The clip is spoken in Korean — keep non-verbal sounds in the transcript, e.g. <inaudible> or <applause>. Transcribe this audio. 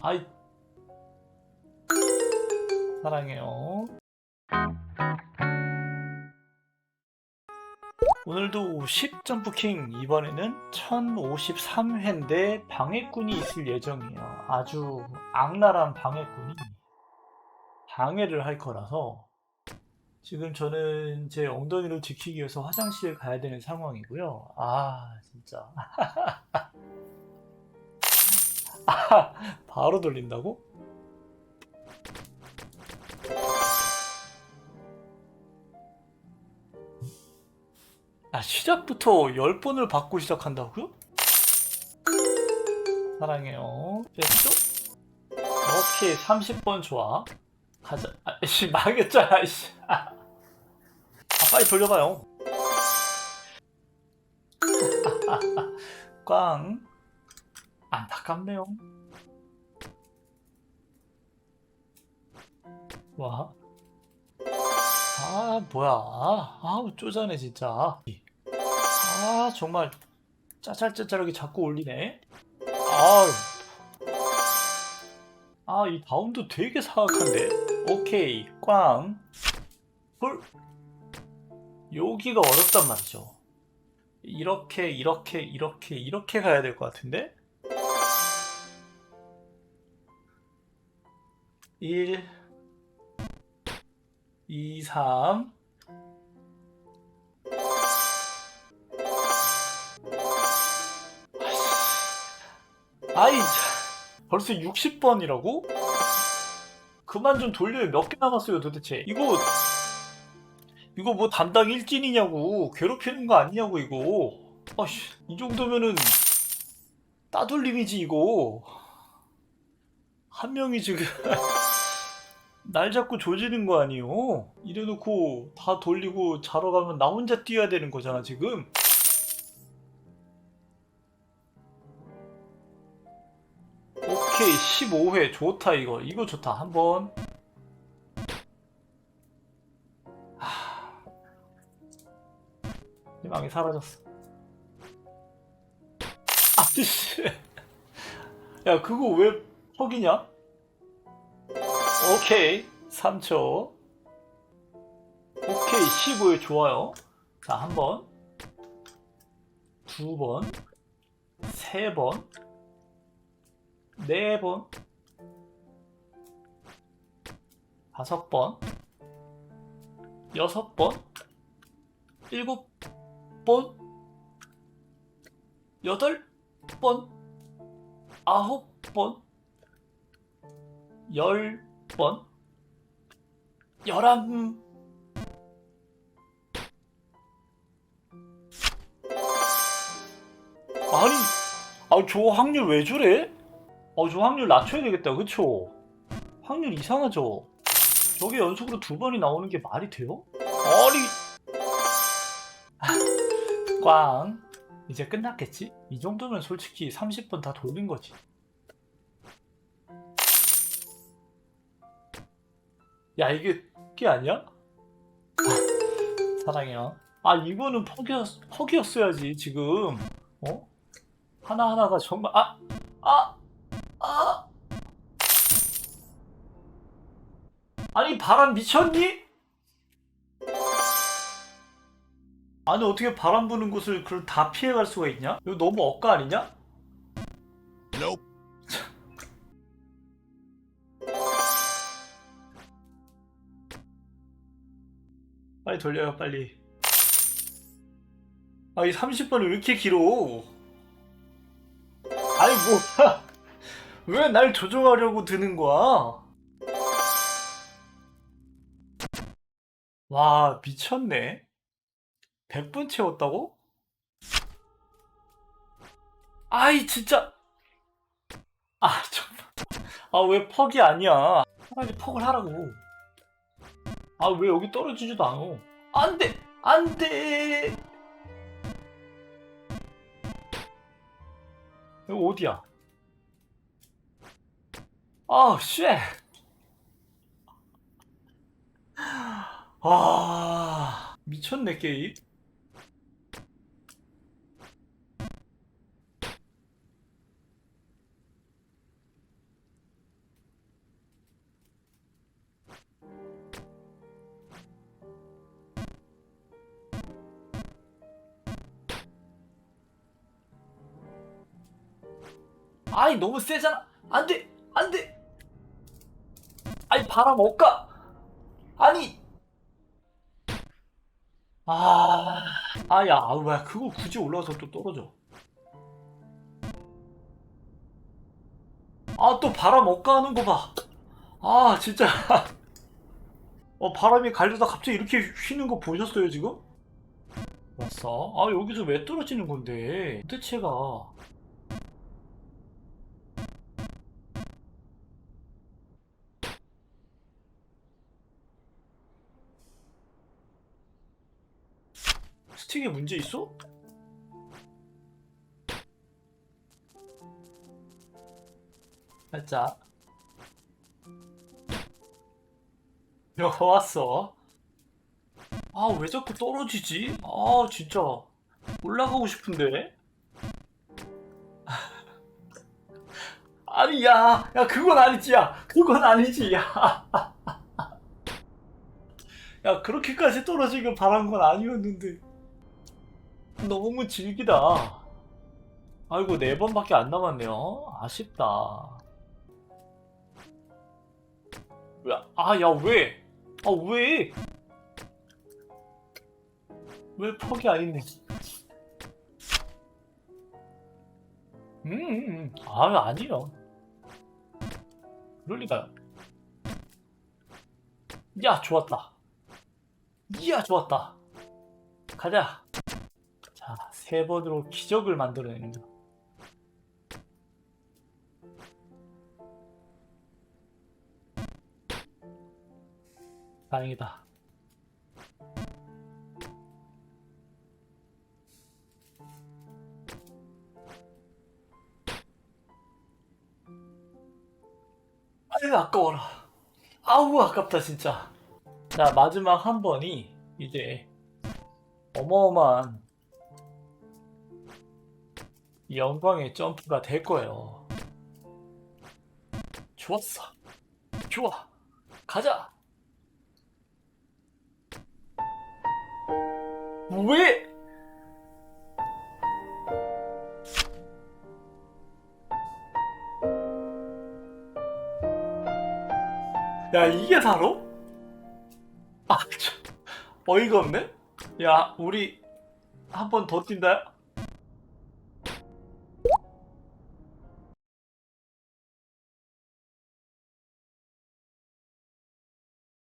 아이 사랑해요. 오늘도 10점프킹 이번에는 1053회인데 방해꾼이 있을 예정이에요. 아주 악랄한 방해꾼이 방해를 할 거라서 지금 저는 제 엉덩이를 지키기 위해서 화장실 가야 되는 상황이고요. 아 진짜 <laughs> 아, <laughs> 바로 돌린다고? 아, 시작부터 10번을 받고 시작한다고요? 사랑해요. 됐죠? 오케이, 30번 좋아. 가자. 아, 씨, 망했잖아, 씨. <laughs> 아, 빨리 돌려봐요. <laughs> 꽝. 안타깝네요. 와. 아, 뭐야. 아우, 쪼잔해, 진짜. 아, 정말 짜잘짜잘하게 자꾸 올리네. 아우. 아, 이 바운드 되게 사악한데. 오케이, 꽝. 헐. 여기가 어렵단 말이죠. 이렇게, 이렇게, 이렇게, 이렇게 가야 될 것 같은데? 1, 2, 3. 아이, 벌써 60번이라고? 그만 좀 돌려요. 몇 개 남았어요, 도대체. 이거, 이거 뭐 담당 일진이냐고. 괴롭히는 거 아니냐고, 이거. 아씨, 이 정도면은 따돌림이지, 이거. 한 명이 지금. <laughs> 날 잡고 조지는 거 아니에요? 이래놓고 다 돌리고 자러 가면 나 혼자 뛰어야 되는 거잖아, 지금. 오케이, 15회. 좋다, 이거. 이거 좋다. 한 번. 하... 희망이 사라졌어. 아씨. <laughs> 야, 그거 왜 퍽이냐? 오케이. 3초. 오케이. 15에 좋아요. 자 한번. 두번. 세번. 네번. 다섯 번. 여섯 번. 일곱 번. 여덟 번. 아홉 번. 열 번, 열한 아니, 아, 저 확률 왜 저래? 어, 저 확률 낮춰야 되겠다, 그쵸? 확률 이상하죠? 저게 연속으로 두 번이 나오는 게 말이 돼요? 아니, 꽝. 이제 끝났겠지? 이 정도면 솔직히 30번 다 돌린 거지. 야 이게 게 아니야? 아, 사랑해요. 아 이거는 퍽이었, 퍽이었어야지 지금. 어? 하나 하나가 정말 아 아, 아. 아니 바람 미쳤니? 아니 어떻게 바람 부는 곳을 그걸 다 피해갈 수가 있냐? 이거 너무 억까 아니냐? 빨리 돌려요 빨리. 아이 30번이 왜 이렇게 길어? 아니 뭐야 <laughs> 왜 날 조종하려고 드는 거야? 와 미쳤네. 100분 채웠다고? 아이 진짜. 아 정말. 아왜 퍽이 아니야? 차라리 퍽을 하라고 아 왜 여기 떨어지지도 않어 안돼! 안돼! 여기 어디야? 아 쉣. 아 미쳤네 게임 아이 너무 세잖아. 안 돼 안 돼. 아이 바람 없까? 아니. 아 아야 아, 왜 그거 굳이 올라와서 또 떨어져. 아 또 바람 없까 하는 거 봐 아 진짜. <laughs> 어 바람이 가려다 갑자기 이렇게 휘는 거 보셨어요 지금? 왔어? 아 여기서 왜 떨어지는 건데? 도대체가 스틱에 문제 있어? 살짝 야 왔어 아 왜 자꾸 떨어지지? 아 진짜 올라가고 싶은데 <laughs> 아니 야, 야 그건 아니지 야 그건 아니지 야. <laughs> 야 그렇게까지 떨어지길 바란 건 아니었는데 너무 질기다 아이고 네 번밖에 안 남았네요 아쉽다 아야 왜? 아 왜? 왜 퍽이 아닌데? 음, 음, 아 아니요. 그럴 리가요. 야 좋았다. 이야 좋았다. 가자. 자세 번으로 기적을 만들어내는 거. 다행이다. 아유 아까워라. 아우 아깝다 진짜. 자 마지막 한 번이 이제 어마어마한 영광의 점프가 될 거예요. 좋았어. 좋아. 가자. 왜? 야 이게 바로? 아 참, 어이가 없네. 야 우리 한 번 더 뛴다.